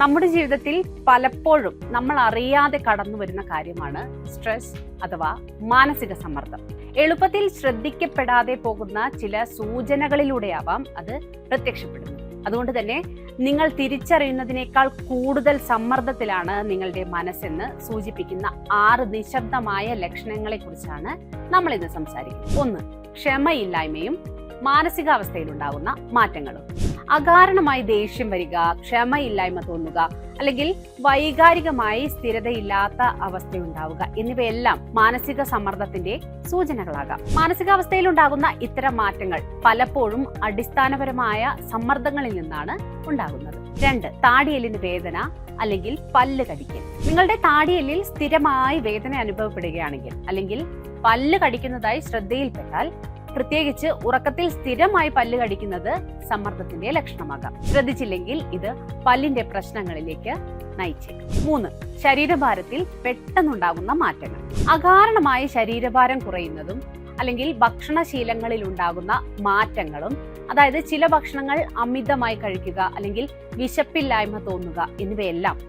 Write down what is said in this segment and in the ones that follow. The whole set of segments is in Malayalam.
നമ്മുടെ ജീവിതത്തിൽ പലപ്പോഴും നമ്മൾ അറിയാതെ കടന്നു വരുന്ന കാര്യമാണ് സ്ട്രെസ് അഥവാ മാനസിക സമ്മർദ്ദം. എളുപ്പത്തിൽ ശ്രദ്ധിക്കപ്പെടാതെ പോകുന്ന ചില സൂചനകളിലൂടെയാവാം അത് പ്രത്യക്ഷപ്പെടുന്നത്. അതുകൊണ്ട് തന്നെ നിങ്ങൾ തിരിച്ചറിയുന്നതിനേക്കാൾ കൂടുതൽ സമ്മർദ്ദത്തിലാണ് നിങ്ങളുടെ മനസ്സെന്ന് സൂചിപ്പിക്കുന്ന ആറ് നിശബ്ദമായ ലക്ഷണങ്ങളെ കുറിച്ചാണ് നമ്മൾ ഇന്ന് സംസാരിക്കുന്നത്. ഒന്ന് ക്ഷമയില്ലായ്മയും മാനസികാവസ്ഥയിലുണ്ടാകുന്ന മാറ്റങ്ങളും. അകാരണമായി ദേഷ്യം വരിക ക്ഷമയില്ലായ്മ തോന്നുക അല്ലെങ്കിൽ വൈകാരികമായി സ്ഥിരതയില്ലാത്ത അവസ്ഥയുണ്ടാവുക എന്നിവയെല്ലാം മാനസിക സമ്മർദ്ദത്തിന്റെ സൂചനകളാകാം. മാനസികാവസ്ഥയിൽ ഉണ്ടാകുന്ന ഇത്തരം മാറ്റങ്ങൾ പലപ്പോഴും അടിസ്ഥാനപരമായ സമ്മർദ്ദങ്ങളിൽ നിന്നാണ് ഉണ്ടാകുന്നത്. രണ്ട് താടിയെല്ലിന് വേദന അല്ലെങ്കിൽ പല്ല് കടിക്കൽ. നിങ്ങളുടെ താടിയെല്ലിൽ സ്ഥിരമായി വേദന അനുഭവപ്പെടുകയാണെങ്കിൽ അല്ലെങ്കിൽ പല്ല് കടിക്കുന്നതായി ശ്രദ്ധയിൽപ്പെട്ടാൽ പ്രത്യേകിച്ച് ഉറക്കത്തിൽ സ്ഥിരമായി പല്ല് കടിക്കുന്നത് സമ്മർദ്ദത്തിന്റെ ലക്ഷണമാകാം. ശ്രദ്ധിച്ചില്ലെങ്കിൽ ഇത് പല്ലിന്റെ പ്രശ്നങ്ങളിലേക്ക് നയിച്ചേക്കും. മൂന്ന് ശരീരഭാരത്തിൽ പെട്ടെന്നുണ്ടാകുന്ന മാറ്റങ്ങൾ. അകാരണമായി ശരീരഭാരം കുറയുന്നതും അല്ലെങ്കിൽ ഭക്ഷണശീലങ്ങളിൽ ഉണ്ടാകുന്ന മാറ്റങ്ങളും അതായത് ചില ഭക്ഷണങ്ങൾ അമിതമായി കഴിക്കുക അല്ലെങ്കിൽ വിശപ്പില്ലായ്മ തോന്നുക എന്നിവയെല്ലാം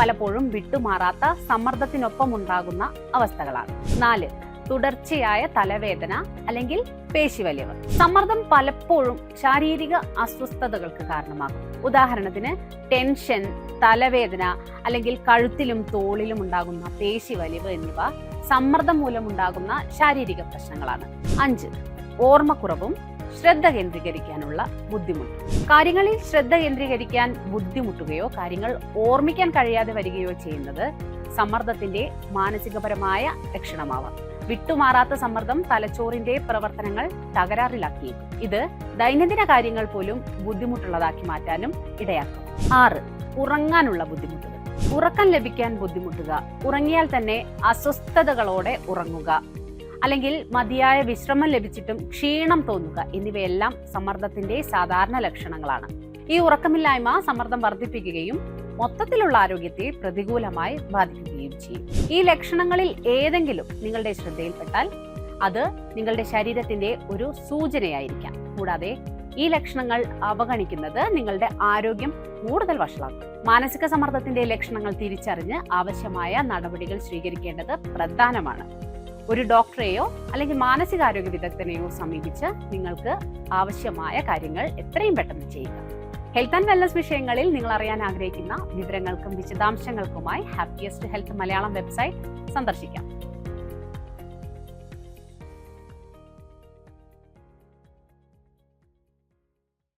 പലപ്പോഴും വിട്ടുമാറാത്ത സമ്മർദ്ദത്തിനൊപ്പം ഉണ്ടാകുന്ന അവസ്ഥകളാണ്. നാല് തുടർച്ചയായ തലവേദന അല്ലെങ്കിൽ പേശിവലിവ്. സമ്മർദ്ദം പലപ്പോഴും ശാരീരിക അസ്വസ്ഥതകൾക്ക് കാരണമാകും. ഉദാഹരണത്തിന് ടെൻഷൻ തലവേദന അല്ലെങ്കിൽ കഴുത്തിലും തോളിലും ഉണ്ടാകുന്ന പേശിവലിവ് എന്നിവ സമ്മർദ്ദം മൂലമുണ്ടാകുന്ന ശാരീരിക പ്രശ്നങ്ങളാണ്. അഞ്ച് ഓർമ്മക്കുറവും ശ്രദ്ധ കേന്ദ്രീകരിക്കാനുള്ള ബുദ്ധിമുട്ട്. കാര്യങ്ങളിൽ ശ്രദ്ധ കേന്ദ്രീകരിക്കാൻ ബുദ്ധിമുട്ടുകയോ കാര്യങ്ങൾ ഓർമ്മിക്കാൻ കഴിയാതെ വരികയോ ചെയ്യുന്നത് സമ്മർദ്ദത്തിന്റെ മാനസികപരമായ ലക്ഷണമാവാം. വിട്ടുമാറാത്ത സമ്മർദ്ദം തലച്ചോറിന്റെ പ്രവർത്തനങ്ങൾ തകരാറിലാക്കി. ഇത് ദൈനംദിന കാര്യങ്ങൾ പോലും ബുദ്ധിമുട്ടുള്ളതാക്കി മാറ്റാനും ഇടയാക്കും. ആറ് ഉറങ്ങാനുള്ള ബുദ്ധിമുട്ടുകൾ. ഉറക്കം ലഭിക്കാൻ ബുദ്ധിമുട്ടുക. ഉറങ്ങിയാൽ തന്നെ അസ്വസ്ഥതകളോടെ ഉറങ്ങുക. അല്ലെങ്കിൽ മതിയായ വിശ്രമം ലഭിച്ചിട്ടും ക്ഷീണം തോന്നുക. എന്നിവയെല്ലാം സമ്മർദ്ദത്തിന്റെ സാധാരണ ലക്ഷണങ്ങളാണ്. ഈ ഉറക്കമില്ലായ്മ സമ്മർദ്ദം വർദ്ധിപ്പിക്കുകയും മൊത്തത്തിലുള്ള ആരോഗ്യത്തെ പ്രതികൂലമായി ബാധിക്കുകയും ചെയ്യും. ഈ ലക്ഷണങ്ങളിൽ ഏതെങ്കിലും നിങ്ങളുടെ ശ്രദ്ധയിൽപ്പെട്ടാൽ അത് നിങ്ങളുടെ ശരീരത്തിന്റെ ഒരു സൂചനയായിരിക്കാം. കൂടാതെ ഈ ലക്ഷണങ്ങൾ അവഗണിക്കുന്നത് നിങ്ങളുടെ ആരോഗ്യം കൂടുതൽ വഷളാക്കും. മാനസിക സമ്മർദ്ദത്തിന്റെ ലക്ഷണങ്ങൾ തിരിച്ചറിഞ്ഞ് ആവശ്യമായ നടപടികൾ സ്വീകരിക്കേണ്ടത് പ്രധാനമാണ്. ഒരു ഡോക്ടറെയോ അല്ലെങ്കിൽ മാനസികാരോഗ്യ വിദഗ്ധനെയോ സമീപിച്ച് നിങ്ങൾക്ക് ആവശ്യമായ കാര്യങ്ങൾ എത്രയും പെട്ടെന്ന് ചെയ്യുക. ഹെൽത്ത് ആൻഡ് വെൽനസ് വിഷയങ്ങളിൽ നിങ്ങൾ അറിയാൻ ആഗ്രഹിക്കുന്ന വിവരങ്ങൾക്കും വിശദാംശങ്ങൾക്കുമായി ഹാപ്പിയസ്റ്റ് ഹെൽത്ത് മലയാളം വെബ്സൈറ്റ് സന്ദർശിക്കാം.